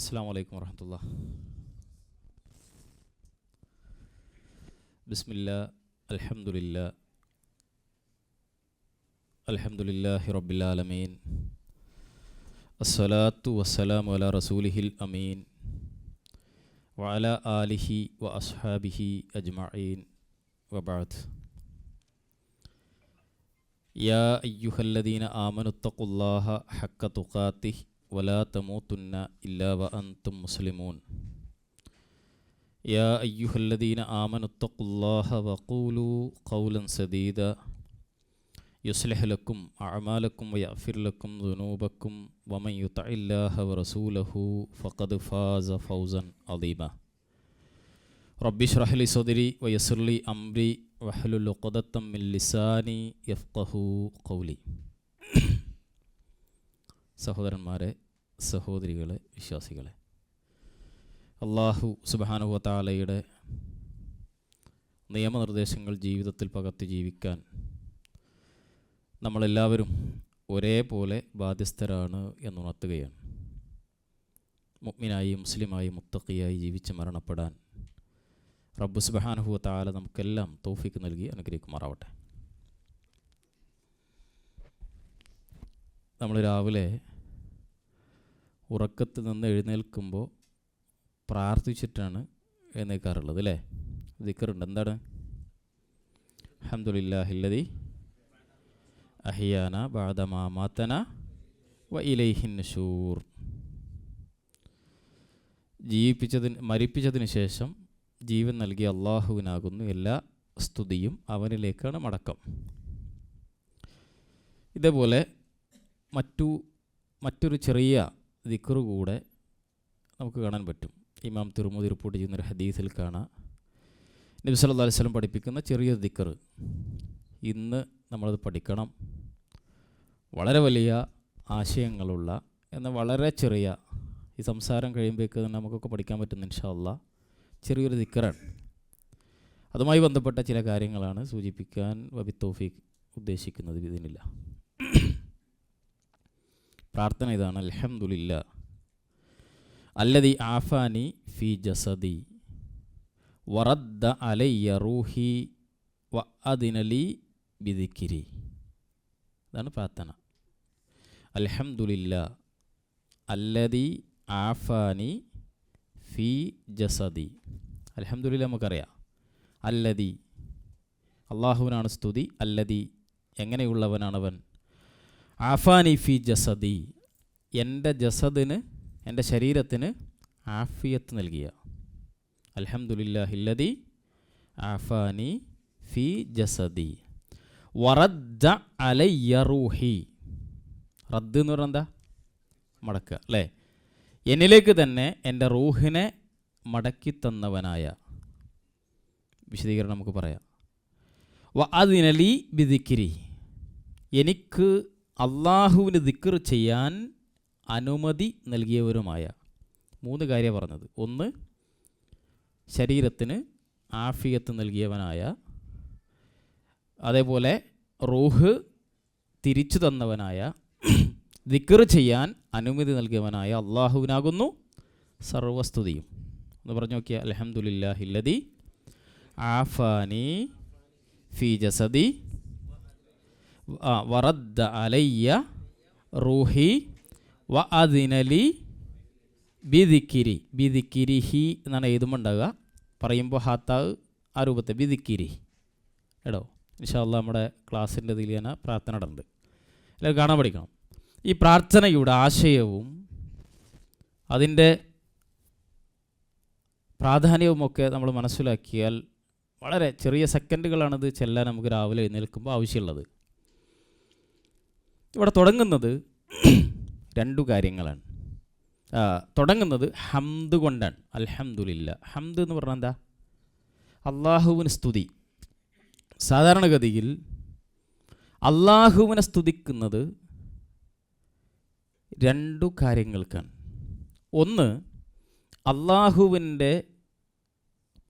السلام عليكم ورحمة الله. بسم الله الحمد لله. الحمد لله رب العالمين. الصلاة والسلام على رسوله الأمين وعلى آله وأصحابه أجمعين. وبعد. يا أيها الذين آمنوا اتقوا الله حق تقاته ولا تموتن إلا وأنتم مسلمون يا أيها الذين آمنوا اتقوا الله وقولوا قولا سديدا يصلح لكم أعمالكم ويغفر لكم ذنوبكم ومن يطع الله ورسوله فقد فاز فوزا عظيما رب اشرح لي صدري ويسر لي أمري واحلل عقدة من لساني يفقه قولي സഹോദരന്മാരെ സഹോദരികളെ വിശ്വാസികളെ. അള്ളാഹു സുബാനുവത്താലയുടെ നിയമനിർദ്ദേശങ്ങൾ ജീവിതത്തിൽ പകർത്തി ജീവിക്കാൻ നമ്മളെല്ലാവരും ഒരേപോലെ ബാധ്യസ്ഥരാണ് എന്നുണർത്തുകയാണ്. മുഗ്മിനായി മുസ്ലിമായി മുത്തക്കിയായി ജീവിച്ച് മരണപ്പെടാൻ റബ്ബു സുബാനുഹുവത്താല നമുക്കെല്ലാം തോഫിക്ക് നൽകി അനുഗ്രഹിക്കുമാറാവട്ടെ. നമ്മൾ രാവിലെ ഉറക്കത്തിൽ നിന്ന് എഴുന്നേൽക്കുമ്പോൾ പ്രാർത്ഥിച്ചിട്ടാണ് എഴുന്നേൽക്കാറുള്ളത് അല്ലേ? ദിക്കറുണ്ട്. എന്താണ്? അഹമ്മദില്ലാഹില്ലതി അഹിയാന ബാദമാമാത്തന വ ഇലൈഹിൻ ഷൂർ ജീവിപ്പിച്ചതിന് മരിപ്പിച്ചതിന് ശേഷം ജീവൻ നൽകിയ അള്ളാഹുവിനാകുന്നു എല്ലാ സ്തുതിയും അവനിലേക്കാണ് മടക്കം. ഇതേപോലെ മറ്റു മറ്റൊരു ചെറിയ ദിക്കറ് കൂടെ നമുക്ക് കാണാൻ പറ്റും. ഇമാം തിരുമുതി റിപ്പോർട്ട് ചെയ്യുന്നൊരു ഹദീസിൽ കാണാം. നബി സല്ലല്ലാഹു അലൈഹി വസല്ലം പഠിപ്പിക്കുന്ന ചെറിയ ദിക്കർ ഇന്ന് നമ്മളത് പഠിക്കണം. വളരെ വലിയ ആശയങ്ങളുള്ള എന്നാൽ വളരെ ചെറിയ ഈ സംസാരം കഴിയുമ്പോഴേക്ക് തന്നെ നമുക്കൊക്കെ പഠിക്കാൻ പറ്റുന്ന ഇൻഷാല്ല ചെറിയൊരു ദിക്കറാണ് അതുമായി ബന്ധപ്പെട്ട ചില കാര്യങ്ങളാണ് സൂചിപ്പിക്കാൻ വബി തോഫീഖ് ഉദ്ദേശിക്കുന്നത് ഇതിനില്ല. പ്രാർത്ഥന ഇതാണ്. അലഹമുല്ല അല്ലതി ആഫാനി ഫി ജസദി. വറദ്ദ അലയ്യ റൂഹി വ അതിനലി ബിദിക്കിരി ഇതാണ് പ്രാർത്ഥന. അലഹമുല്ല അല്ലതി ആഫാനി ഫി ജസദി. അലഹമുല്ല നമുക്കറിയാം. അല്ലതി അള്ളാഹുവിനാണ് സ്തുതി. അല്ലതി എങ്ങനെയുള്ളവനാണവൻ? ആഫാനി ഫി ജസദി. എന്റെ ജസദിന് എന്റെ ശരീരത്തിന് ആഫിയത്ത് നൽകിയ. അലഹമുല്ലാഹില്ലതി ആഫാനി ഫി ജസദി. വറദ്ദ അലയ്യറൂഹി റദ്ദ് എന്ന് പറഞ്ഞാൽ എന്താ? മടക്കുക അല്ലേ? എന്നിലേക്ക് തന്നെ എന്റെ റൂഹിനെ മടക്കി തന്നവനായ. വിശദീകരണം നമുക്ക് പറയാം. വ അതിനലി ബിദിക്കിരി എനിക്ക് അള്ളാഹുവിന് ദിക്കർ ചെയ്യാൻ അനുമതി നൽകിയവരുമായ മൂന്ന് കാര്യം പറഞ്ഞത്. ഒന്ന് ശരീരത്തിന് ആഫിയത്ത് നൽകിയവനായ അതേപോലെ റൂഹ് തിരിച്ചു തന്നവനായ ദിക്കർ ചെയ്യാൻ അനുമതി നൽകിയവനായ അള്ളാഹുവിനാകുന്നു സർവസ്തുതിയും. എന്ന് പറഞ്ഞു നോക്കിയ. അലഹമുല്ലാഹില്ലതി ആഫാനി ഫി ജസദി വറദ്ദ അലയ്യ റൂഹി വ അതിനലി ബിദിക്കിരി. ബിദിക്കിരി ഹി എന്നാണ് എഴുതുമുണ്ടാകുക പറയുമ്പോൾ ഹാത്താവ് ആ രൂപത്തെ ബിദിക്കിരി. എടോ ഇൻഷാല്ല നമ്മുടെ ക്ലാസ്സിന്റെ ഇതിൽ ഞാൻ പ്രാർത്ഥന ഇടുന്നുണ്ട് എല്ലാവരും കാണാൻ പഠിക്കണം. ഈ പ്രാർത്ഥനയുടെ ആശയവും അതിന്റെ പ്രാധാന്യവുമൊക്കെ നമ്മൾ മനസ്സിലാക്കിയാൽ വളരെ ചെറിയ സെക്കൻഡുകളാണിത് ചെല്ലാൻ നമുക്ക് രാവിലെ എഴുന്നേൽക്കുമ്പോൾ ആവശ്യമുള്ളത്. ഇവിടെ തുടങ്ങുന്നത് രണ്ടു കാര്യങ്ങളാണ്. തുടങ്ങുന്നത് ഹംദ് കൊണ്ടാണ്. അൽഹംദുലില്ല. ഹംദ് എന്ന് പറഞ്ഞാൽ എന്താ? അള്ളാഹുവിന് സ്തുതി. സാധാരണഗതിയിൽ അള്ളാഹുവിനെ സ്തുതിക്കുന്നത് രണ്ടു കാര്യങ്ങൾക്കാണ്. ഒന്ന് അള്ളാഹുവിന്റെ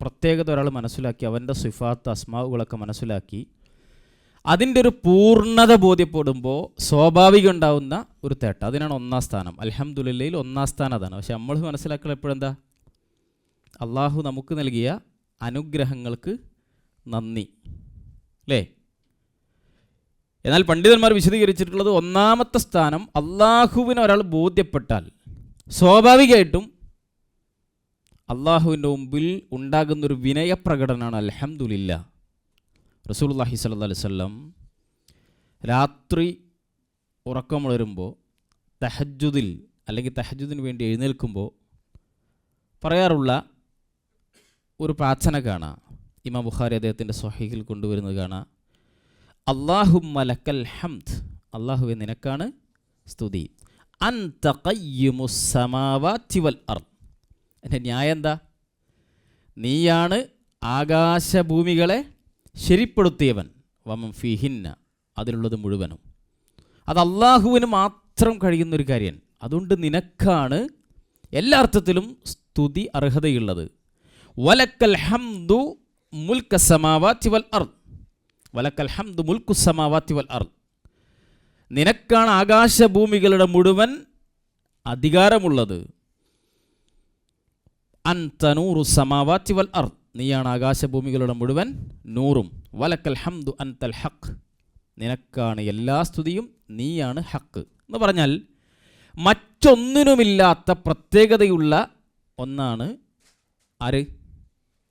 പ്രത്യേകത ഒരാൾ മനസ്സിലാക്കി അവന്റെ സിഫാത്ത് അസ്മാവുകളൊക്കെ മനസ്സിലാക്കി അതിന്റെ ഒരു പൂർണത ബോധ്യപ്പെടുമ്പോൾ സ്വാഭാവികം ഉണ്ടാവുന്ന ഒരു തേട്ട. അതിനാണ് ഒന്നാം സ്ഥാനം. അലഹമുല്ലയിൽ ഒന്നാം സ്ഥാനം അതാണ്. പക്ഷെ നമ്മൾ മനസ്സിലാക്കുക എപ്പോഴെന്താ അള്ളാഹു നമുക്ക് നൽകിയ അനുഗ്രഹങ്ങൾക്ക് നന്ദി. അല്ലേ? എന്നാൽ പണ്ഡിതന്മാർ വിശദീകരിച്ചിട്ടുള്ളത് ഒന്നാമത്തെ സ്ഥാനം അള്ളാഹുവിനെ ഒരാൾ ബോധ്യപ്പെട്ടാൽ സ്വാഭാവികമായിട്ടും അള്ളാഹുവിന്റെ മുമ്പിൽ ഉണ്ടാകുന്നൊരു വിനയപ്രകടനമാണ് അലഹമുല്ല റസൂൽല്ലാഹി അലൈഹി വസല്ലം രാത്രി ഉറക്കം വളരുമ്പോൾ തഹജുദിൽ അല്ലെങ്കിൽ തഹജുദിന് വേണ്ടി എഴുന്നേൽക്കുമ്പോൾ പറയാറുള്ള ഒരു പ്രാർത്ഥന കാണാം. ഇമാം ബുഖാരി അദ്ദേഹത്തിന്റെ സ്വഹീഹിൽ കൊണ്ടുവരുന്നത് കാണാം. അള്ളാഹു മലക്കൽ ഹംദ്. അള്ളാഹുവെ നിനക്കാണ് സ്തുതി. അന്തഖയ്യുമുസ്സമാവാതി വൽ അർ എന്റെ ന്യായം എന്താ? നീയാണ് ആകാശഭൂമികളെ ശരിപ്പെടുത്തിയവൻ വമം ഫിഹിന്ന അതിലുള്ളത് മുഴുവനും. അത് അള്ളാഹുവിന് മാത്രം കഴിയുന്നൊരു കാര്യം. അതുകൊണ്ട് നിനക്കാണ് എല്ലാ അർത്ഥത്തിലും സ്തുതി അർഹതയുള്ളത്. വലക്കൽ ഹംദു മുൽക്ക സമാവാത്തി വൽ അർ വലക്കൽ ഹംദു മുൽക്കു സമാവാത്തി വൽ അർ നിനക്കാണ് ആകാശഭൂമികളുടെ മുഴുവൻ അധികാരമുള്ളത്. അൻ തനൂറു സമാവാത്തി വൽ അർ നീയാണ് ആകാശഭൂമികളുടെ മുഴുവൻ നൂറും. വലക്കൽ ഹംദു അൻതൽ ഹക്ക് നിനക്കാണ് എല്ലാ സ്തുതിയും നീയാണ് ഹക്ക് എന്ന് പറഞ്ഞാൽ മറ്റൊന്നിനുമില്ലാത്ത പ്രത്യേകതയുള്ള ഒന്നാണ് ആര്?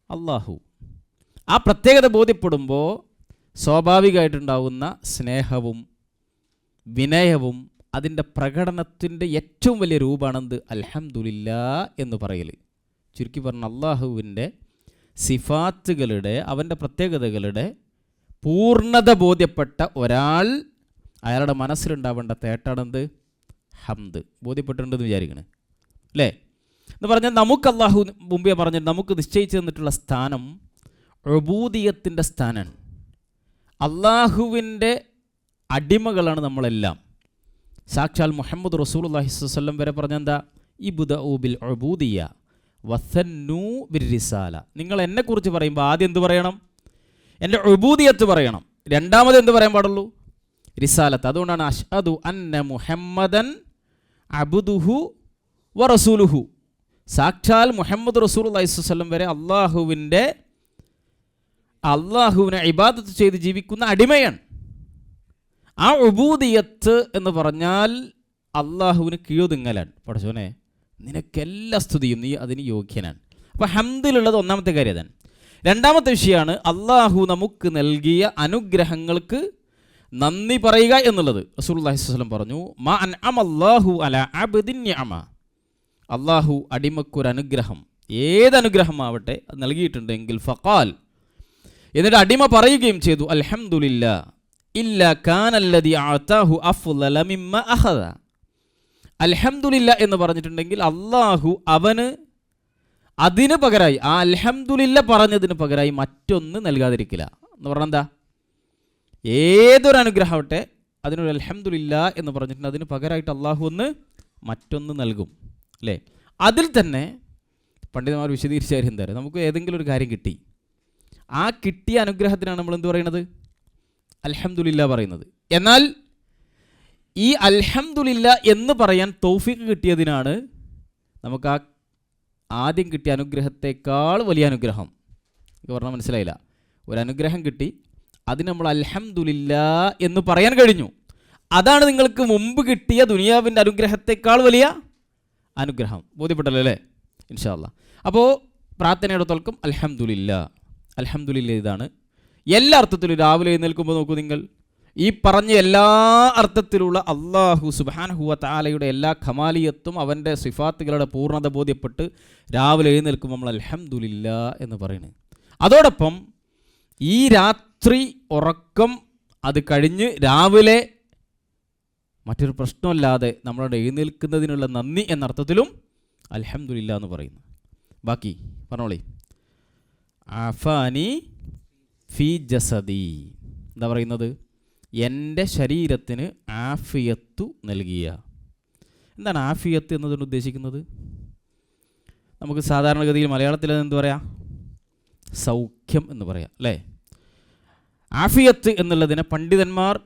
അള്ളാഹു ആ പ്രത്യേകത ബോധ്യപ്പെടുമ്പോൾ സ്വാഭാവികമായിട്ടുണ്ടാവുന്ന സ്നേഹവും വിനയവും അതിന്റെ പ്രകടനത്തിന്റെ ഏറ്റവും വലിയ രൂപമാണെന്ത് അലഹമുല്ല എന്ന് പറയൽ ചുരുക്കി പറഞ്ഞ അള്ളാഹുവിന്റെ സിഫാത്തുകളുടെ അവന്റെ പ്രത്യേകതകളുടെ പൂർണത ബോധ്യപ്പെട്ട ഒരാൾ അയാളുടെ മനസ്സിലുണ്ടാവേണ്ട തേട്ടാണെന്ത് ഹംദ്. ബോധ്യപ്പെട്ടിട്ടുണ്ടെന്ന് വിചാരിക്കണേ. അല്ലേ? എന്ന് പറഞ്ഞാൽ നമുക്ക് അള്ളാഹു മുമ്പേ പറഞ്ഞിട്ട് നമുക്ക് നിശ്ചയിച്ചു തന്നിട്ടുള്ള സ്ഥാനം റബൂദിയത്തിന്റെ സ്ഥാനമാണ് അള്ളാഹുവിന്റെ അടിമകളാണ് നമ്മളെല്ലാം. സാക്ഷാൽ മുഹമ്മദ് റസൂൽ അള്ളാഹിസ്വല്ലം വരെ പറഞ്ഞെന്താ ഇബുദ ഊബിൽ അബൂദിയ വസന്നൂ ബിർ റിസാല നിങ്ങൾ എന്നെക്കുറിച്ച് പറയുമ്പോൾ ആദ്യം എന്ത് പറയണം? എന്റെ ഉബൂദിയത്ത് പറയണം. രണ്ടാമത് എന്ത് പറയാൻ പാടുള്ളൂ? റിസാലത്ത്. അതുകൊണ്ടാണ് അഷ്അദു അന്ന മുഹമ്മദൻ അബുദുഹു വ റസൂലുഹു. സാക്ഷാൽ മുഹമ്മദ് റസൂൽ അലൈഹിസ്വല്ലം വരെ അള്ളാഹുവിന്റെ അള്ളാഹുവിനെ ഇബാദത്ത് ചെയ്ത് ജീവിക്കുന്ന അടിമയാണ്. ആ ഉബൂദിയത്ത് എന്ന് പറഞ്ഞാൽ അള്ളാഹുവിന് കീഴുതിങ്ങലാണ്. പഠിച്ചോനെ. നിനക്കെല്ലാ സ്തുതിയും നീ അതിന് യോഗ്യനാണ്. അപ്പോൾ ഹംദിലുള്ളത് ഒന്നാമത്തെ കാര്യം അതാണ് രണ്ടാമത്തെ വിഷയമാണ് അള്ളാഹു നമുക്ക് നൽകിയ അനുഗ്രഹങ്ങൾക്ക് നന്ദി പറയുക എന്നുള്ളത്. റസൂൽ അള്ളാഹിസ്വലം പറഞ്ഞു മാ അല അബ്ദിൻ അള്ളാഹു അടിമക്കൊരനുഗ്രഹം ഏതനുഗ്രഹമാവട്ടെ അത് നൽകിയിട്ടുണ്ടെങ്കിൽ ഫക്കാൽ എന്നിട്ട് അടിമ പറയുകയും ചെയ്തു അൽഹമുല്ല ഇല്ല കാനല്ലതി ആത്താഹു അഫ്ളല മിമ്മ അഹദ അൽഹംദുലില്ല എന്ന് പറഞ്ഞിട്ടുണ്ടെങ്കിൽ അള്ളാഹു അവന് അതിന് പകരമായി ആ അൽഹംദുലില്ല പറഞ്ഞതിന് പകരമായി മറ്റൊന്ന് നൽകാതിരിക്കില്ല. എന്ന് പറഞ്ഞാൽ എന്താ? ഏതൊരു അനുഗ്രഹമാവട്ടെ അതിനൊരു അൽഹംദുലില്ല എന്ന് പറഞ്ഞിട്ടുണ്ട്. അതിന് പകരമായിട്ട് അള്ളാഹു ഒന്ന് മറ്റൊന്ന് നൽകും അല്ലേ? അതിൽ തന്നെ പണ്ഡിതന്മാർ വിശദീകരിച്ച കാര്യം എന്താ നമുക്ക് ഏതെങ്കിലും ഒരു കാര്യം കിട്ടി. ആ കിട്ടിയ അനുഗ്രഹത്തിനാണ് നമ്മൾ എന്ത് പറയുന്നത്? അൽഹംദുലില്ല പറയുന്നത്. എന്നാൽ ഈ അൽഹംദുലില്ല എന്ന് പറയാൻ തൗഫീഖ് കിട്ടിയതിനാണ് നമുക്ക് ആ ആദ്യം കിട്ടിയ അനുഗ്രഹത്തെക്കാൾ വലിയ അനുഗ്രഹം. പറഞ്ഞാൽ മനസ്സിലായില്ല. ഒരു അനുഗ്രഹം കിട്ടി അതിന് നമ്മൾ അൽഹംദുലില്ല എന്ന് പറയാൻ കഴിഞ്ഞു. അതാണ് നിങ്ങൾക്ക് മുമ്പ് കിട്ടിയ ദുനിയാവിന്റെ അനുഗ്രഹത്തെക്കാൾ വലിയ അനുഗ്രഹം. ബോധ്യപ്പെട്ടല്ലോ അല്ലേ? ഇൻഷാല്ല അപ്പോൾ പ്രാർത്ഥനയുടെ തോൽക്കും അൽഹംദുലില്ല. അൽഹംദുലില്ല ഇതാണ്. എല്ലാ അർത്ഥത്തിലും രാവിലെ എഴുന്നേൽക്കുമ്പോൾ നോക്കൂ നിങ്ങൾ. ഈ പറഞ്ഞ എല്ലാ അർത്ഥത്തിലുള്ള അള്ളാഹു സുബാനഹുവ താലയുടെ എല്ലാ ഖമാലിയത്തും അവന്റെ സിഫാത്തുകളുടെ പൂർണത ബോധ്യപ്പെട്ട് രാവിലെ എഴുന്നേൽക്കുമ്പോൾ നമ്മൾ അലഹമുല്ല എന്ന് പറയുന്നത് അതോടൊപ്പം ഈ രാത്രി ഉറക്കം അത് കഴിഞ്ഞ് രാവിലെ മറ്റൊരു പ്രശ്നമില്ലാതെ നമ്മളോട് എഴുന്നേൽക്കുന്നതിനുള്ള നന്ദി എന്നർത്ഥത്തിലും അലഹമുല്ല എന്ന് പറയുന്നു. ബാക്കി പറഞ്ഞോളി. ആഫാനി ഫി ജസദി. എന്താ പറയുന്നത്? എന്റെ ശരീരത്തിന് ആഫിയത്തു നൽകിയ. എന്താണ് ആഫിയത്ത് എന്നതുകൊണ്ട് ഉദ്ദേശിക്കുന്നത്? നമുക്ക് സാധാരണഗതിയിൽ മലയാളത്തിൽ എന്ത് പറയാം? സൗഖ്യം എന്ന് പറയാം അല്ലേ? ആഫിയത്ത് എന്നുള്ളതിനെ പണ്ഡിതന്മാർ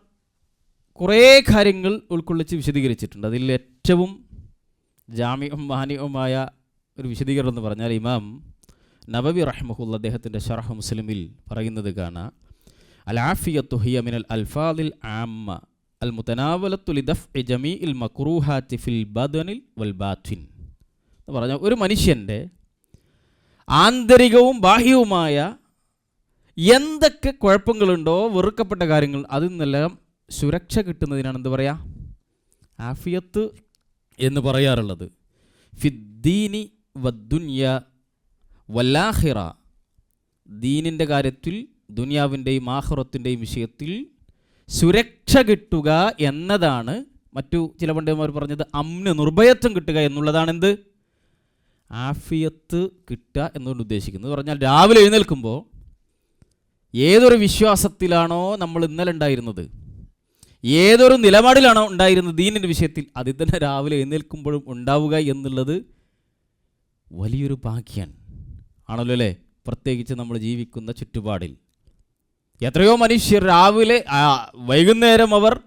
കുറേ കാര്യങ്ങൾ ഉൾക്കൊള്ളിച്ച് വിശദീകരിച്ചിട്ടുണ്ട്. അതിൽ ഏറ്റവും ജാമ്യവും മാന്യവുമായ ഒരു വിശദീകരണം എന്ന് പറഞ്ഞാൽ ഇമാം നബബി റഹ്മഹുല്ല അദ്ദേഹത്തിന്റെ ഷറഹ് മുസ്ലിമിൽ പറയുന്നത് കാണാം. അൽ ആഫിയത്തു ഹിയ മിനൽ അൽഫാദിൽ ആമ്മ. അൽ മുത്തനാവലത്തുൽ ദഫ് ജമീ ഇൽ ഫിൽ ബദനിൽ വൽ ബാത്വിൻ എന്ന് പറഞ്ഞാൽ ഒരു മനുഷ്യന്റെ ആന്തരികവും ബാഹ്യവുമായ എന്തൊക്കെ കുഴപ്പങ്ങളുണ്ടോ വെറുക്കപ്പെട്ട കാര്യങ്ങൾ അതിൽ നിന്നെല്ലാം സുരക്ഷ കിട്ടുന്നതിനാണ് എന്ത് പറയുക ആഫിയത്ത് എന്ന് പറയാറുള്ളത്. ഫിദ്ദീനി വദ്ദുന്യ വല്ലാഹിറ ദീനിന്റെ കാര്യത്തിൽ ദുനിയാവിന്റെയും ആഹ്റത്തിന്റെയും വിഷയത്തിൽ സുരക്ഷ കിട്ടുക എന്നതാണ് മറ്റു ചില പണ്ഡിതന്മാർ പറഞ്ഞത് അമ്ന് നിർഭയത്വം കിട്ടുക എന്നുള്ളതാണ് എന്ത് ആഫിയത്ത് കിട്ടുക എന്നുകൊണ്ട് ഉദ്ദേശിക്കുന്നത്. പറഞ്ഞാൽ രാവിലെ എഴുന്നേൽക്കുമ്പോൾ ഏതൊരു വിശ്വാസത്തിലാണോ നമ്മൾ ഇന്നലെ ഉണ്ടായിരുന്നത് ഏതൊരു നിലപാടിലാണോ ഉണ്ടായിരുന്നത് ദീനിന്റെ വിഷയത്തിൽ അതിൽ തന്നെ രാവിലെ എഴുന്നേൽക്കുമ്പോഴും ഉണ്ടാവുക എന്നുള്ളത് വലിയൊരു ഭാഗ്യാണ്. ആണല്ലോ അല്ലേ? പ്രത്യേകിച്ച് നമ്മൾ ജീവിക്കുന്ന ചുറ്റുപാടിൽ. എത്രയോ മനുഷ്യർ രാവിലെ വൈകുന്നേരം അവർ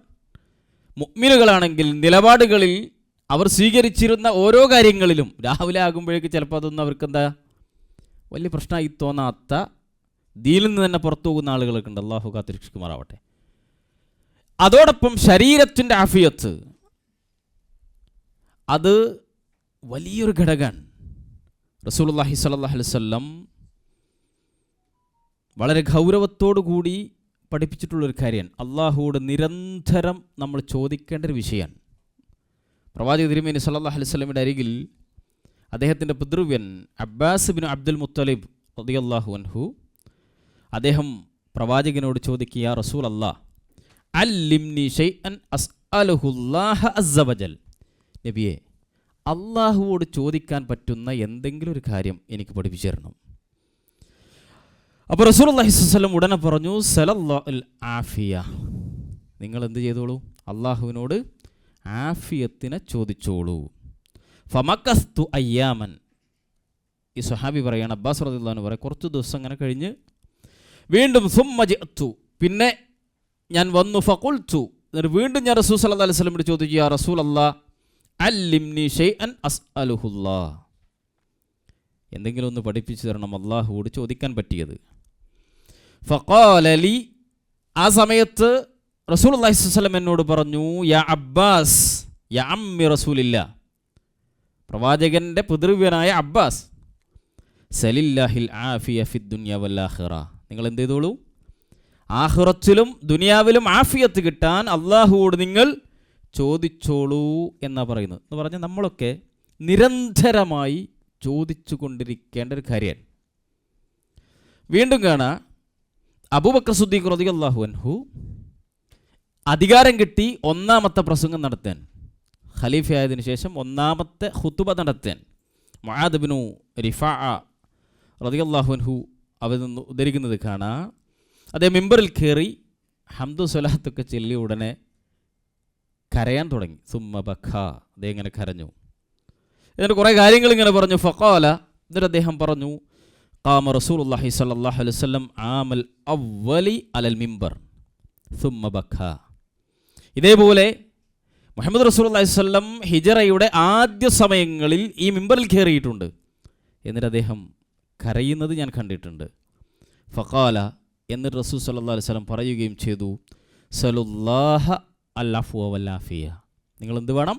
മുഗ്മിനുകളാണെങ്കിൽ നിലപാടുകളിൽ അവർ സ്വീകരിച്ചിരുന്ന ഓരോ കാര്യങ്ങളിലും രാവിലെ ആകുമ്പോഴേക്ക് ചിലപ്പോൾ അതൊന്നും അവർക്ക് എന്താ വലിയ പ്രശ്നമായി തോന്നാത്ത ദീനിൽ നിന്ന് തന്നെ പുറത്തു പോകുന്ന ആളുകളൊക്കെ ഉണ്ട്. അള്ളാഹു കാത്തിരക്ഷിക്കുമാറാവട്ടെ. അതോടൊപ്പം ശരീരത്തിന്റെ ആഫിയത്ത് അത് വലിയൊരു ഘടകമാണ്. റസൂൽ അള്ളാഹി അലൈഹി വസല്ലം വളരെ കൂടി പഠിപ്പിച്ചിട്ടുള്ളൊരു കാര്യമാണ് അള്ളാഹുവോട് നിരന്തരം നമ്മൾ ചോദിക്കേണ്ട ഒരു വിഷയമാണ്. പ്രവാചക തിരുമേനി സല്ലല്ലാഹു അലൈഹി വസല്ലമയുടെ അരികിൽ അദ്ദേഹത്തിന്റെ പിതൃവ്യൻ അബ്ബാസ് ബിൻ അബ്ദുൽ മുത്തലിബ് റളിയല്ലാഹു അൻഹു അദ്ദേഹം പ്രവാചകനോട് ചോദിക്കുക "യാ റസൂൽ അല്ലാ നബിയെ അള്ളാഹുവോട് ചോദിക്കാൻ പറ്റുന്ന എന്തെങ്കിലും ഒരു കാര്യം എനിക്ക് പഠിപ്പിച്ചു തരണം. അപ്പോൾ റസൂൽ അള്ളഹിസ്വല്ലം ഉടനെ പറഞ്ഞു സലല്ലാൽ ആഫിയ. നിങ്ങൾ എന്ത് ചെയ്തോളൂ? അള്ളാഹുവിനോട് ആഫിയത്തിനെ ചോദിച്ചോളൂ. ഫമക്കസ്തു അയ്യാമൻ. ഈ സുഹാബി പറയാണ് അബ്ബാസ് റദിള്ളാന്ന് പറയാം കുറച്ച് ദിവസം അങ്ങനെ കഴിഞ്ഞ് വീണ്ടും സുമ്മജിത്തു പിന്നെ ഞാൻ വന്നു ഫകുൽത്തു എന്നിട്ട് വീണ്ടും ഞാൻ റസൂൽ സല്ലാ അലൈഹി വസല്ലമയോട് ചോദിച്ചു യാ റസൂൽ അല്ലാ അല്ലിംനി ഷൈഅൻ അസ്അലുഹുല്ലാ എന്തെങ്കിലും ഒന്ന് പഠിപ്പിച്ചു തരണം അള്ളാഹുവോട് ചോദിക്കാൻ പറ്റിയത്. ഫഖാലലി ആ സമയത്ത് റസൂൽ അള്ളാഹി വസല്ലം എന്നോട് പറഞ്ഞു യാ അബ്ബാസ് യാ അമ്മി റസൂലില്ല. പ്രവാചകന്റെ പിതൃവ്യനായ അബ്ബാസ് സലില്ലാഹിൽ ആഫിയ ഫിദ് ദുനിയ വല്ലാഹിറ നിങ്ങൾ എന്ത് ചെയ്തോളൂ? ആഹിറത്തിലും ദുനിയാവിലും ആഫിയത്ത് കിട്ടാൻ അള്ളാഹുവോട് നിങ്ങൾ ചോദിച്ചോളൂ എന്നാണ് പറയുന്നത്. എന്ന് പറഞ്ഞാൽ നമ്മളൊക്കെ നിരന്തരമായി ചോദിച്ചു കൊണ്ടിരിക്കേണ്ട ഒരു കാര്യമാണ്. വീണ്ടും കാണാം. അബൂബക്കർ സുദ്ദീഖ് റളിയല്ലാഹു അൻഹു അധികാരം കിട്ടി ഒന്നാമത്തെ പ്രസംഗം നടത്താൻ. ഖലീഫ ആയതിനു ശേഷം ഒന്നാമത്തെ ഹുത്തുബ നടത്താൻ. മുആദബിനു റിഫാ റളിയല്ലാഹു അൻഹു അവരിൽ നിന്ന് ഉദ്ധരിക്കുന്നത് കാണാം. അതേ മെമ്പറിൽ കയറി ഹംദു സ്വലാത്തൊക്കെ ചെല്ലി ഉടനെ കരയാൻ തുടങ്ങി. സുമ്മ ബഖ. അദ്ദേഹം ഇങ്ങനെ കരഞ്ഞു. എന്നിട്ട് കുറേ കാര്യങ്ങൾ ഇങ്ങനെ പറഞ്ഞു. ഫക്കോല എന്നിട്ട് അദ്ദേഹം പറഞ്ഞു ഖാമ الله عليه അലൈഹി عام ആമൽ അവലി അലൽ ثم സുമ്മ ബഖ ഇതേപോലെ മുഹമ്മദ് റസൂലുള്ളാഹി വല്ലം ഹിജറയുടെ ആദ്യ സമയങ്ങളിൽ ഈ മിമ്പറിൽ കയറിയിട്ടുണ്ട്. എന്നിട്ട് അദ്ദേഹം കരയുന്നത് ഞാൻ കണ്ടിട്ടുണ്ട്. ഫഖാല എന്നിട്ട് റസൂൽ സല്ലാ അലൈഹി വസല്ലം പറയുകയും ചെയ്തു സലുല്ലാഹ അല്ലഫു വല്ലാഫിയ നിങ്ങൾ എന്ത് വേണം?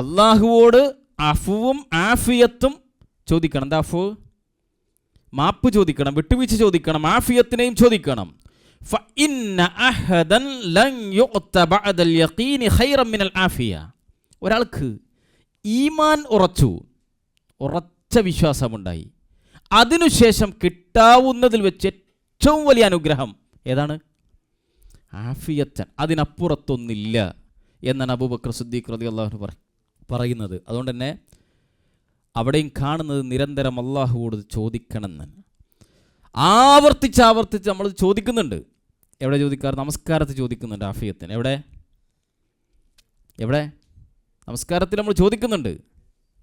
അള്ളാഹുവോട് അഫുവും ആഫിയത്തും ചോദിക്കണം. എന്താ അഫു മാപ്പ് ചോദിക്കണം വിട്ടുവീഴ്ച ചോദിക്കണം മാഫിയത്തിനെയും ചോദിക്കണം. ഒരാൾക്ക് ഈമാൻ ഉറച്ചു ഉറച്ച വിശ്വാസമുണ്ടായി. അതിനുശേഷം കിട്ടാവുന്നതിൽ വെച്ച് ഏറ്റവും വലിയ അനുഗ്രഹം ഏതാണ്? ആഫിയത്തൻ അതിനപ്പുറത്തൊന്നില്ല എന്നാണ് അബൂബക്കർ സുദ്ദീഖ് റതി അള്ളാഹു പറയുന്നത്. അതുകൊണ്ട് തന്നെ അവിടെയും കാണുന്നത് നിരന്തരം അള്ളാഹുവോട് ചോദിക്കണമെന്ന് ആവർത്തിച്ച് ആവർത്തിച്ച് നമ്മൾ ചോദിക്കുന്നുണ്ട്. എവിടെ ചോദിക്കാറ്? നമസ്കാരത്തിൽ ചോദിക്കുന്നുണ്ട് ആഫിയത്തിന്. എവിടെ? എവിടെ? നമസ്കാരത്തിൽ നമ്മൾ ചോദിക്കുന്നുണ്ട്.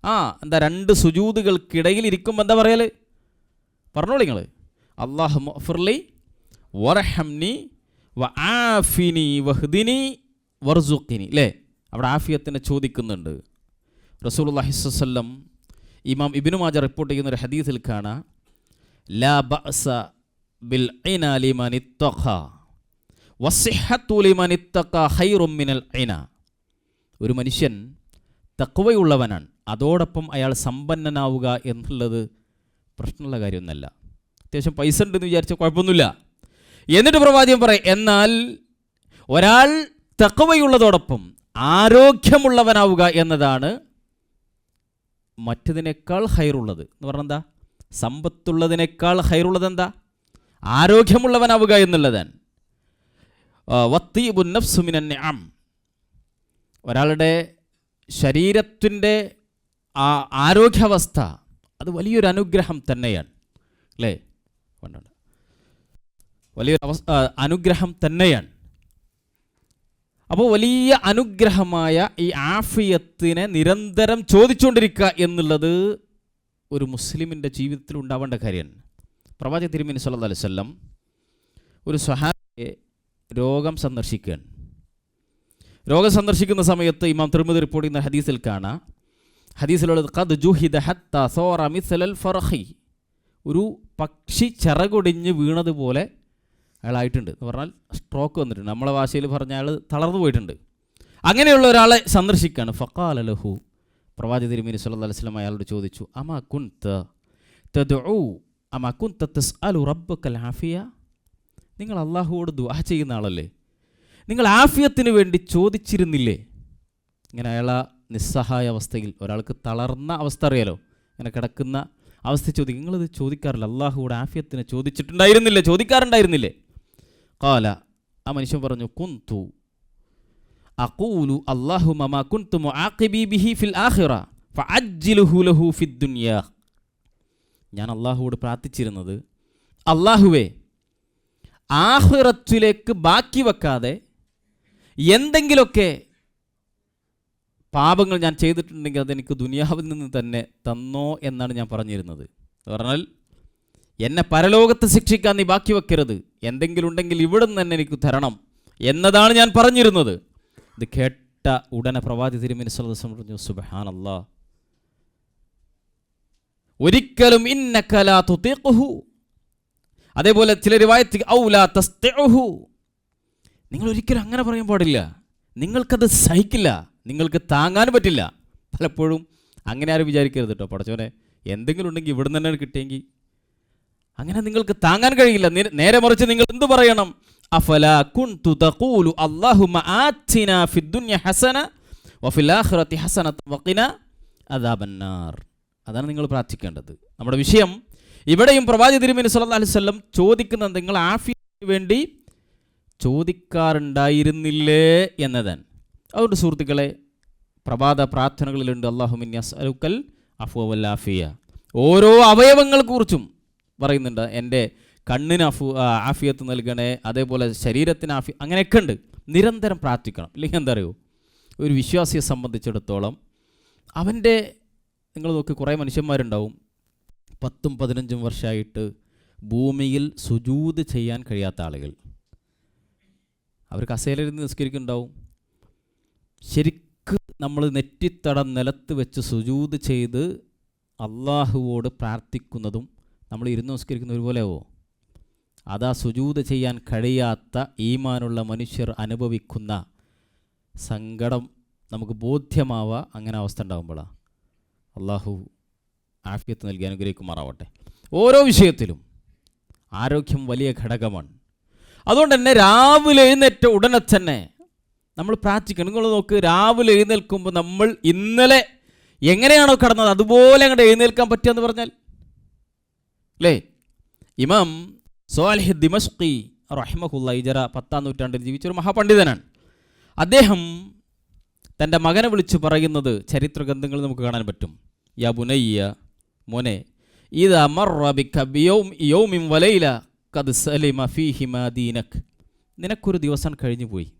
ആ എന്താ രണ്ട് സുജൂതുകൾക്കിടയിൽ ഇരിക്കുമ്പോൾ എന്താ പറയൽ പറഞ്ഞോളി നിങ്ങൾ അള്ളാഹു മൊഫിർലി വറഹംനി വ ആഫിനി വഹ്ദിനി വർസുഖിനി. അല്ലേ അവിടെ ആഫിയത്തിനെ ചോദിക്കുന്നുണ്ട്. റസൂൽ സ്വല്ലം ഇമാം ഇബിനു മാജ റിപ്പോർട്ട് ചെയ്യുന്ന ഒരു ഹദീസിൽ കാണാം ലാ ബഅസ ബിൽ മിനൽ ഇന. ഒരു മനുഷ്യൻ തഖവയുള്ളവനാണ് അതോടൊപ്പം അയാൾ സമ്പന്നനാവുക എന്നുള്ളത് പ്രശ്നമുള്ള കാര്യമൊന്നല്ല. അത്യാവശ്യം പൈസ ഉണ്ടെന്ന് വിചാരിച്ച കുഴപ്പമൊന്നുമില്ല. എന്നിട്ട് പ്രവാചകൻ പറയും എന്നാൽ ഒരാൾ തക്കവയുള്ളതോടൊപ്പം ആരോഗ്യമുള്ളവനാവുക എന്നതാണ് മറ്റതിനേക്കാൾ ഹൈറുള്ളത്. എന്ന് പറഞ്ഞാൽ എന്താ? സമ്പത്തുള്ളതിനേക്കാൾ ഹൈറുള്ളത് എന്താ? ആരോഗ്യമുള്ളവനാവുക എന്നുള്ളതാണ്. നിഅം. ഒരാളുടെ ശരീരത്തിന്റെ ആ ആരോഗ്യാവസ്ഥ അത് വലിയൊരു അനുഗ്രഹം തന്നെയാണ്. അല്ലേ? വലിയൊരു അവസ്ഥ അനുഗ്രഹം തന്നെയാണ്. അപ്പോൾ വലിയ അനുഗ്രഹമായ ഈ ആഫിയത്തിനെ നിരന്തരം ചോദിച്ചുകൊണ്ടിരിക്കുക എന്നുള്ളത് ഒരു മുസ്ലിമിന്റെ ജീവിതത്തിൽ ഉണ്ടാവേണ്ട കാര്യമാണ് പ്രവാചക തിരുമേനി സല്ലല്ലാഹു അലൈഹി വസല്ലം ഒരു സ്വഹാബിയെ രോഗം സന്ദർശിക്കുകയാണ്. രോഗം സന്ദർശിക്കുന്ന സമയത്ത് ഇമാം തിരുമതി റിപ്പോർട്ട് ചെയ്യുന്ന ഹദീസിൽ കാണാം. ഹദീസിലുള്ളത് ഖദ് ജുഹിദ ഹത്ത സോറ ഫറഹി. ഒരു പക്ഷി ചിറകൊടിഞ്ഞ് വീണതുപോലെ അയാളായിട്ടുണ്ട് എന്ന് പറഞ്ഞാൽ സ്ട്രോക്ക് വന്നിട്ടുണ്ട്. നമ്മളെ ഭാഷയിൽ പറഞ്ഞ അയാൾ തളർന്നു പോയിട്ടുണ്ട്. അങ്ങനെയുള്ള ഒരാളെ സന്ദർശിക്കുകയാണ്. ഫക്കാൽ അലഹു പ്രവാചി തിരുമേനി സല്ലല്ലാഹു അലൈഹി വസല്ലം അയാളോട് ചോദിച്ചു അമാ തദ്ഉ അമാ കുൻത തസ്അലു റബ്ബക്കൽ ആഫിയ നിങ്ങൾ അള്ളാഹുവോട് ദുആ ചെയ്യുന്ന ആളല്ലേ? നിങ്ങൾ ആഫിയത്തിന് വേണ്ടി ചോദിച്ചിരുന്നില്ലേ? ഇങ്ങനെ അയാൾ നിസ്സഹായ അവസ്ഥയിൽ ഒരാൾക്ക് തളർന്ന അവസ്ഥ അറിയാലോ? ഇങ്ങനെ കിടക്കുന്ന അവസ്ഥ ചോദിക്കും. നിങ്ങളിത് ചോദിക്കാറില്ല. അള്ളാഹുവോട് ആഫിയത്തിന് ചോദിച്ചിട്ടുണ്ടായിരുന്നില്ലേ? ചോദിക്കാറുണ്ടായിരുന്നില്ലേ? കാല ആ മനുഷ്യൻ പറഞ്ഞു കുന്തു അഖൂലു അല്ലാഹു മമാ കുന്തു ബിഹി ഫിൽ ഫഅജ്ജിലുഹു ലഹു ഫിദ് ദുനിയാ. ഞാൻ അള്ളാഹുവോട് പ്രാർത്ഥിച്ചിരുന്നത് അള്ളാഹുവേ ആഹിറത്തിലേക്ക് ബാക്കി വെക്കാതെ എന്തെങ്കിലുമൊക്കെ പാപങ്ങൾ ഞാൻ ചെയ്തിട്ടുണ്ടെങ്കിൽ അതെനിക്ക് ദുനിയാവിൽ നിന്ന് തന്നെ തന്നോ എന്നാണ് ഞാൻ പറഞ്ഞിരുന്നത്. പറഞ്ഞാൽ എന്നെ പരലോകത്ത് ശിക്ഷിക്കാൻ നീ ബാക്കി വെക്കരുത്. എന്തെങ്കിലും ഉണ്ടെങ്കിൽ ഇവിടെ നിന്ന് തന്നെ എനിക്ക് തരണം എന്നതാണ് ഞാൻ പറഞ്ഞിരുന്നത്. ഇത് കേട്ട ഉടനെ പ്രവാചി തിരുമിനി സലസം പറഞ്ഞു സുബഹാൻ അല്ലാ ഒരിക്കലും കലാ തുതീഖുഹു അതേപോലെ ചില റിവായത്ത് ഔലാ നിങ്ങൾ ഒരിക്കലും അങ്ങനെ പറയാൻ പാടില്ല. നിങ്ങൾക്കത് സഹിക്കില്ല. നിങ്ങൾക്ക് താങ്ങാൻ പറ്റില്ല. പലപ്പോഴും അങ്ങനെ ആരും വിചാരിക്കരുത് കേട്ടോ പടച്ചോനെ. എന്തെങ്കിലും ഉണ്ടെങ്കിൽ ഇവിടെ നിന്ന് തന്നെ കിട്ടിയെങ്കിൽ അങ്ങനെ നിങ്ങൾക്ക് താങ്ങാൻ കഴിയില്ല. നേരെ മറിച്ച് നിങ്ങൾ എന്ത് പറയണം? അഫല തഖൂലു അല്ലാഹുമ്മ ഹസന വഫിൽ ആഖിറതി ഹസന അദാബന്നാർ അതാണ് നിങ്ങൾ പ്രാർത്ഥിക്കേണ്ടത്. നമ്മുടെ വിഷയം ഇവിടെയും പ്രവാചി തിരുമേനി സല്ലല്ലാഹു അലൈഹി വസല്ലം ചോദിക്കുന്നത് നിങ്ങൾ ആഫിയത്തിന് വേണ്ടി ചോദിക്കാറുണ്ടായിരുന്നില്ലേ എന്നതാണ്. അതുകൊണ്ട് സുഹൃത്തുക്കളെ പ്രഭാത പ്രാർത്ഥനകളിലുണ്ട്. അള്ളാഹുമിൻ അസ്അലുക്കൽ അഫുവല്ലാഫിയ ഓരോ അവയവങ്ങളെക്കുറിച്ചും പറയുന്നുണ്ട്. എന്റെ കണ്ണിന് അഫു ആഫിയത്ത് നൽകണേ അതേപോലെ ശരീരത്തിന് ആഫി അങ്ങനെയൊക്കെ ഉണ്ട്. നിരന്തരം പ്രാർത്ഥിക്കണം. ഇല്ലെങ്കിൽ എന്താ അറിയോ ഒരു വിശ്വാസിയെ സംബന്ധിച്ചിടത്തോളം അവന്റെ നിങ്ങൾ നോക്കി കുറേ മനുഷ്യന്മാരുണ്ടാവും. പത്തും പതിനഞ്ചും വർഷമായിട്ട് ഭൂമിയിൽ സുജൂത് ചെയ്യാൻ കഴിയാത്ത ആളുകൾ. അവർ കസേലയിരുന്ന് നിസ്കരിക്കുന്നുണ്ടാവും. ശരിക്ക് നമ്മൾ നെറ്റിത്തടം നിലത്ത് വെച്ച് സുജൂത് ചെയ്ത് അള്ളാഹുവോട് പ്രാർത്ഥിക്കുന്നതും നമ്മൾ ഇരുന്ന് നമസ്കരിക്കുന്ന ഒരുപോലെയാവോ അതാ സുജൂത് ചെയ്യാൻ കഴിയാത്ത ഈമാനുള്ള മനുഷ്യർ അനുഭവിക്കുന്ന സങ്കടം നമുക്ക് ബോധ്യമാവുക അങ്ങനെ അവസ്ഥ ഉണ്ടാകുമ്പോഴാണ് അള്ളാഹു ആഫിയത്ത് നൽകി അനുഗ്രഹിക്കുമാറാവട്ടെ. ഓരോ വിഷയത്തിലും ആരോഗ്യം വലിയ ഘടകമാണ്. അതുകൊണ്ട് തന്നെ രാവിലെ എഴുന്നേറ്റ ഉടനെ തന്നെ നമ്മൾ പ്രാർത്ഥിക്കണം. നിങ്ങൾ നോക്ക് രാവിലെ എഴുന്നേൽക്കുമ്പോൾ നമ്മൾ ഇന്നലെ എങ്ങനെയാണോ കടന്നത്? അതുപോലെ അങ്ങോട്ട് എഴുന്നേൽക്കാൻ പറ്റുക എന്ന് പറഞ്ഞാൽ അല്ലേ ഇമാം സോൽഹി ദിമഷ്കി റഹിമഹുല്ല ഇജറ പത്താം നൂറ്റാണ്ടിൽ ജീവിച്ചൊരു മഹാപണ്ഡിതനാണ്. അദ്ദേഹം തന്റെ മകനെ വിളിച്ച് പറയുന്നത് ചരിത്ര ഗ്രന്ഥങ്ങൾ നമുക്ക് കാണാൻ പറ്റും. യാ ബുനയ്യ മോനെ ഇത് നിനക്കൊരു ദിവസം കഴിഞ്ഞു പോയി.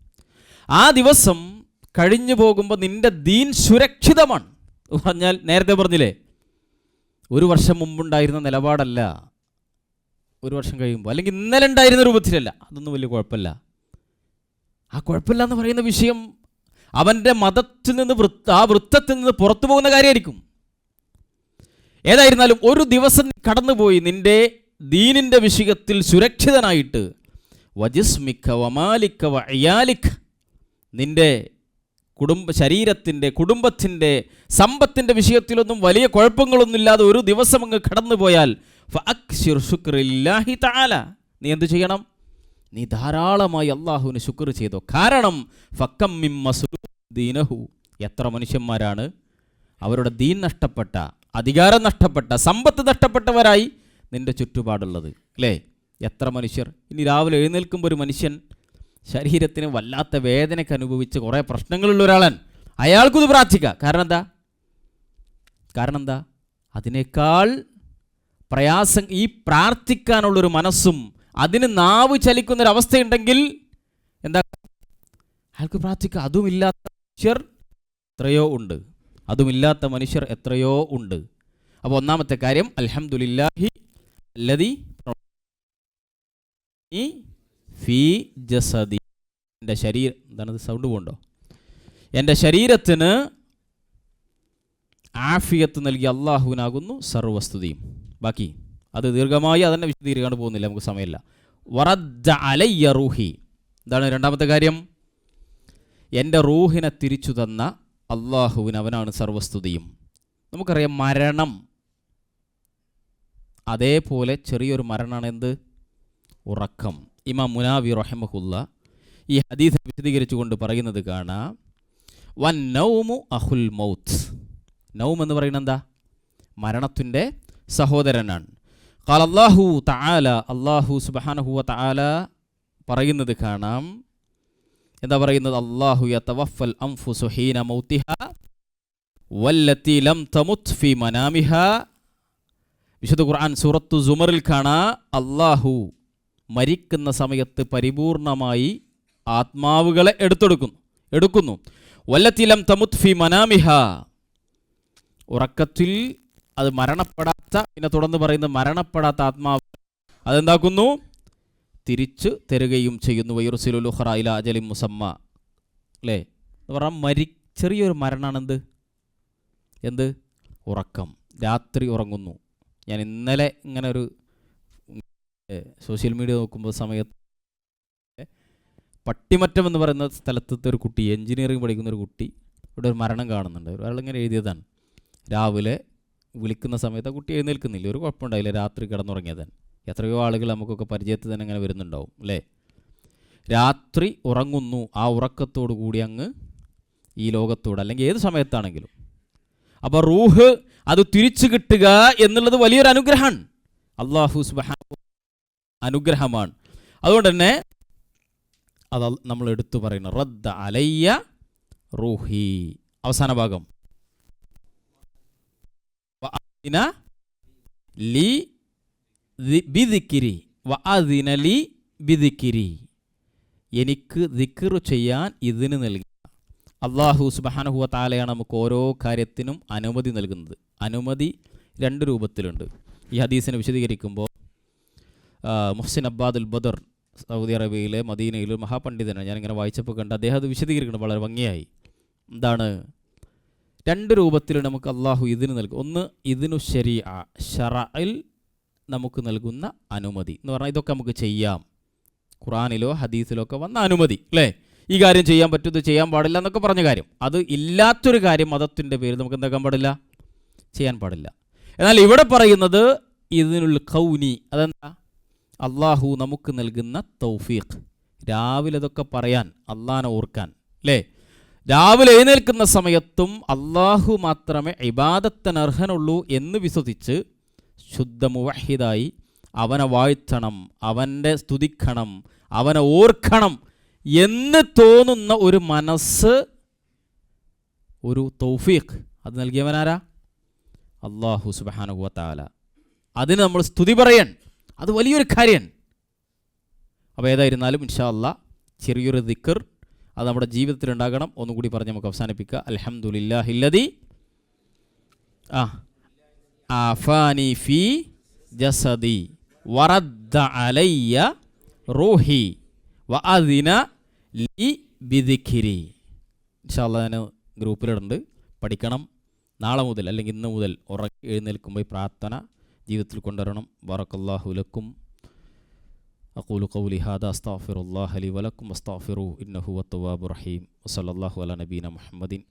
ആ ദിവസം കഴിഞ്ഞു പോകുമ്പോൾ നിന്റെ ദീൻ സുരക്ഷിതമാണ്. പറഞ്ഞാൽ നേരത്തെ പറഞ്ഞില്ലേ? ഒരു വർഷം മുമ്പുണ്ടായിരുന്ന നിലപാടല്ല. ഒരു വർഷം കഴിയുമ്പോൾ അല്ലെങ്കിൽ ഇന്നലെ ഉണ്ടായിരുന്ന രൂപത്തിലല്ല. അതൊന്നും വലിയ കുഴപ്പമില്ല. ആ കുഴപ്പമില്ല എന്ന് പറയുന്ന വിഷയം അവന്റെ മതത്തിൽ നിന്ന് വൃത്ത ആ വൃത്തത്തിൽ നിന്ന് പുറത്തു പോകുന്ന കാര്യമായിരിക്കും. ഏതായിരുന്നാലും ഒരു ദിവസം കടന്നുപോയി നിന്റെ ദീനിന്റെ വിഷയത്തിൽ സുരക്ഷിതനായിട്ട് വജിസ്മിക്ക വമാലിക്ക വയാലിക്ക നിന്റെ കുടുംബ ശരീരത്തിന്റെ കുടുംബത്തിന്റെ സമ്പത്തിന്റെ വിഷയത്തിലൊന്നും വലിയ കുഴപ്പങ്ങളൊന്നുമില്ലാതെ ഒരു ദിവസം അങ്ങ് കടന്നുപോയാൽ പോയാൽ നീ എന്ത് ചെയ്യണം? നീ ധാരാളമായി അള്ളാഹുവിന് ശുക്ർ ചെയ്തോ. കാരണം ഫക്കം ദീനഹു. എത്ര മനുഷ്യന്മാരാണ്? അവരുടെ ദീൻ നഷ്ടപ്പെട്ട അധികാരം നഷ്ടപ്പെട്ട സമ്പത്ത് നഷ്ടപ്പെട്ടവരായി നിന്റെ ചുറ്റുപാടുള്ളത്. അല്ലേ? എത്ര മനുഷ്യർ? ഇനി രാവിലെ എഴുന്നേൽക്കുമ്പോൾ ഒരു മനുഷ്യൻ ശരീരത്തിന് വല്ലാത്ത വേദനയ്ക്ക് അനുഭവിച്ച് കുറേ പ്രശ്നങ്ങളുള്ള ഒരാളാണ്. അയാൾക്കൊന്ന് പ്രാർത്ഥിക്കുക കാരണം എന്താ? കാരണം എന്താ? അതിനേക്കാൾ പ്രയാസം ഈ പ്രാർത്ഥിക്കാനുള്ളൊരു മനസ്സും അതിന് നാവ് ചലിക്കുന്നൊരവസ്ഥയുണ്ടെങ്കിൽ എന്താ? അയാൾക്ക് പ്രാർത്ഥിക്കുക അതുമില്ലാത്ത മനുഷ്യർ എത്രയോ ഉണ്ട്. അതുമില്ലാത്ത മനുഷ്യർ എത്രയോ ഉണ്ട്. അപ്പോൾ ഒന്നാമത്തെ കാര്യം അലഹമുല്ലാഹി അല്ലതി ഈ ഫീ ജസദി. എന്റെ ശരീരം എന്താണ് സൗണ്ട് പോകണ്ടോ എന്റെ ശരീരത്തിന് ആഫിയത്ത് നൽകിയ അള്ളാഹുവിനാകുന്നു സർവസ്തുതിയും. ബാക്കി അത് ദീർഘമായി അതന്നെ വിശദീകരിക്കാണ്ട് പോകുന്നില്ല നമുക്ക് സമയമില്ല. വറദ്ദ അലയ്യ റൂഹി. എന്താണ് രണ്ടാമത്തെ കാര്യം? എന്റെ റൂഹിനെ തിരിച്ചു തന്ന അള്ളാഹുവിന് അവനാണ് സർവസ്തുതിയും. നമുക്കറിയാം മരണം. അതേപോലെ ചെറിയൊരു മരണമാണ് എന്ത്? ഉറക്കം. ഇമാം മുനാവി റഹിമഹുല്ല ഈ ഹദീസ് വിശദീകരിച്ചുകൊണ്ട് പറയുന്നത് കാണാം. വൻ നൗമു അഹുൽ മൗത്ത്. നൗം എന്ന് പറയുന്നത് എന്താ? മരണത്തിന്റെ സഹോദരനാണ്. കാൽ അള്ളാഹു തആല അള്ളാഹു സുബാനഹു തആല പറയുന്നത് കാണാം. എന്താ പറയുന്നത്? അള്ളാഹു യതവഫൽ അൻഫുസു ഹീന മൗത്തിഹ വല്ലത്തി ലം തമുത് ഫി മനാമിഹ. വിശുദ്ധ ഖുർആൻ സൂറത്തു സുമറിൽ കാണാ. അള്ളാഹു മരിക്കുന്ന സമയത്ത് പരിപൂർണമായി ആത്മാവുകളെ എടുത്തെടുക്കുന്നു. എടുക്കുന്നു. വല്ലത്തിലം തമുത് ഫി മനാമിഹ. ഉറക്കത്തിൽ അത് മരണപ്പെടാത്ത പിന്നെ തുടർന്ന് പറയുന്ന മരണപ്പെടാത്ത ആത്മാവ് അതെന്താക്കുന്നു? തിരിച്ചു തരുകയും ചെയ്യുന്നു. വൈറുസിലുഹറ ഇല അജലി മുസമ്മ. അല്ലേ? എന്ന് പറഞ്ഞാൽ മരി ചെറിയൊരു മരണമാണെന്ത് എന്ത്? ഉറക്കം. രാത്രി ഉറങ്ങുന്നു. ഞാൻ ഇന്നലെ ഇങ്ങനെ ഒരു സോഷ്യൽ മീഡിയ നോക്കുമ്പോൾ സമയത്ത് പട്ടിമറ്റം എന്ന് പറയുന്ന സ്ഥലത്തെ ഒരു കുട്ടി എഞ്ചിനീയറിംഗ് പഠിക്കുന്ന ഒരു കുട്ടി ഇവിടെ ഒരു മരണം കാണുന്നുണ്ട്. ഒരാളിങ്ങനെ എഴുതിയതാണ്. രാവിലെ വിളിക്കുന്ന സമയത്ത് ആ കുട്ടി എഴുന്നേൽക്കുന്നില്ല. ഒരു കുഴപ്പമുണ്ടായില്ല. രാത്രി കിടന്നുറങ്ങിയതാണ്. എത്രയോ ആളുകൾ നമുക്കൊക്കെ പരിചയത്തിൽ തന്നെ അങ്ങനെ വരുന്നുണ്ടാവും അല്ലേ? രാത്രി ഉറങ്ങുന്നു. ആ ഉറക്കത്തോടു കൂടി അങ്ങ് ഈ ലോകത്തോട് അല്ലെങ്കിൽ ഏത് സമയത്താണെങ്കിലും. അപ്പോൾ റൂഹ് അത് തിരിച്ചു കിട്ടുക എന്നുള്ളത് വലിയൊരു അനുഗ്രഹമാണ്. അള്ളാഹു സുബാന അനുഗ്രഹമാണ്. അതുകൊണ്ട് തന്നെ അത് നമ്മൾ എടുത്തു പറയുന്നു റദ്ദ അലയ്യ റൂഹി. അവസാന ഭാഗം. ലി ലി എനിക്ക് ദിക്ർ ചെയ്യാൻ ഇതിന് നൽകി. അള്ളാഹു സുബാനഹുവ താലയാണ് നമുക്ക് ഓരോ കാര്യത്തിനും അനുമതി നൽകുന്നത്. അനുമതി രണ്ട് രൂപത്തിലുണ്ട്. ഈ ഹദീസിനെ വിശദീകരിക്കുമ്പോൾ മുഹ്സിൻ അബ്ബാദുൽ ബദർ സൗദി അറേബ്യയിലെ മദീനയിലെ ഒരു മഹാപണ്ഡിതനാണ്. ഞാനിങ്ങനെ വായിച്ചപ്പോൾ കണ്ട് അദ്ദേഹം അത് വിശദീകരിക്കുന്നത് വളരെ ഭംഗിയായി. എന്താണ്? രണ്ട് രൂപത്തിൽ നമുക്ക് അള്ളാഹു ഇതിന് നൽകും. ഒന്ന് ഇതിനു ശരി ഷറയിൽ നമുക്ക് നൽകുന്ന അനുമതി എന്ന് പറഞ്ഞാൽ ഇതൊക്കെ നമുക്ക് ചെയ്യാം. ഖുറാനിലോ ഹദീസിലോ ഒക്കെ വന്ന അനുമതി അല്ലേ? ഈ കാര്യം ചെയ്യാൻ പറ്റും ചെയ്യാൻ പാടില്ല എന്നൊക്കെ പറഞ്ഞ കാര്യം. അത് ഇല്ലാത്തൊരു കാര്യം മതത്തിന്റെ പേരിൽ നമുക്ക് എന്താക്കാൻ പാടില്ല? ചെയ്യാൻ പാടില്ല. എന്നാൽ ഇവിടെ പറയുന്നത് ഇതിനുള്ള കൗനി അതെന്താ? അള്ളാഹു നമുക്ക് നൽകുന്ന തൗഫീഖ്. രാവിലെ ഇതൊക്കെ പറയാൻ അള്ളാഹനെ ഓർക്കാൻ അല്ലേ രാവിലെ എഴുന്നേൽക്കുന്ന സമയത്തും അള്ളാഹു മാത്രമേ ഇബാദത്തനർഹനുള്ളൂ എന്ന് വിശ്വസിച്ച് ശുദ്ധ മുവഹിദായി അവനെ വാഴ്ത്തണം അവന്റെ സ്തുതിക്കണം അവനെ ഓർക്കണം എന്ന് തോന്നുന്ന ഒരു മനസ്സ് ഒരു തൗഫീഖ്. അത് നൽകിയവനാരാ? അള്ളാഹു സുബാനുവത്താല അതിന് നമ്മൾ സ്തുതി പറയാൻ അത് വലിയൊരു കാര്യം. അപ്പോൾ ഏതായിരുന്നാലും ഇൻഷാ അല്ല ചെറിയൊരു ദിക്കർ അത് നമ്മുടെ ജീവിതത്തിൽ ഉണ്ടാകണം ഒന്നുകൂടി പറഞ്ഞ് നമുക്ക് അവസാനിപ്പിക്കുക അൽഹംദുലില്ലാഹില്ലതി ആ ആഫാനി ഫി ജസദി വറദ്ദ അലയ്യ റൂഹി വ ലി ബിദിഖിരി. ഇൻഷാല്ല ഞാൻ ഗ്രൂപ്പിലിടുന്നുണ്ട്. പഠിക്കണം. നാളെ മുതൽ അല്ലെങ്കിൽ ഇന്ന് മുതൽ ഉറക്കി എഴുന്നേൽക്കുമ്പോൾ പ്രാർത്ഥന ജീവിതത്തിൽ കൊണ്ടുവരണം. ബാറക്കല്ലാഹു ലക്കും. അക്കൂലു കൗലി ഹാദ അസ്താഫിറുല്ലാഹ് അലി വലക്കും അസ്താഫിറു ഇന്നഹു അത്തവാബ് റഹീം. വസല്ലാഹു അല നബീന മുഹമ്മദിൻ.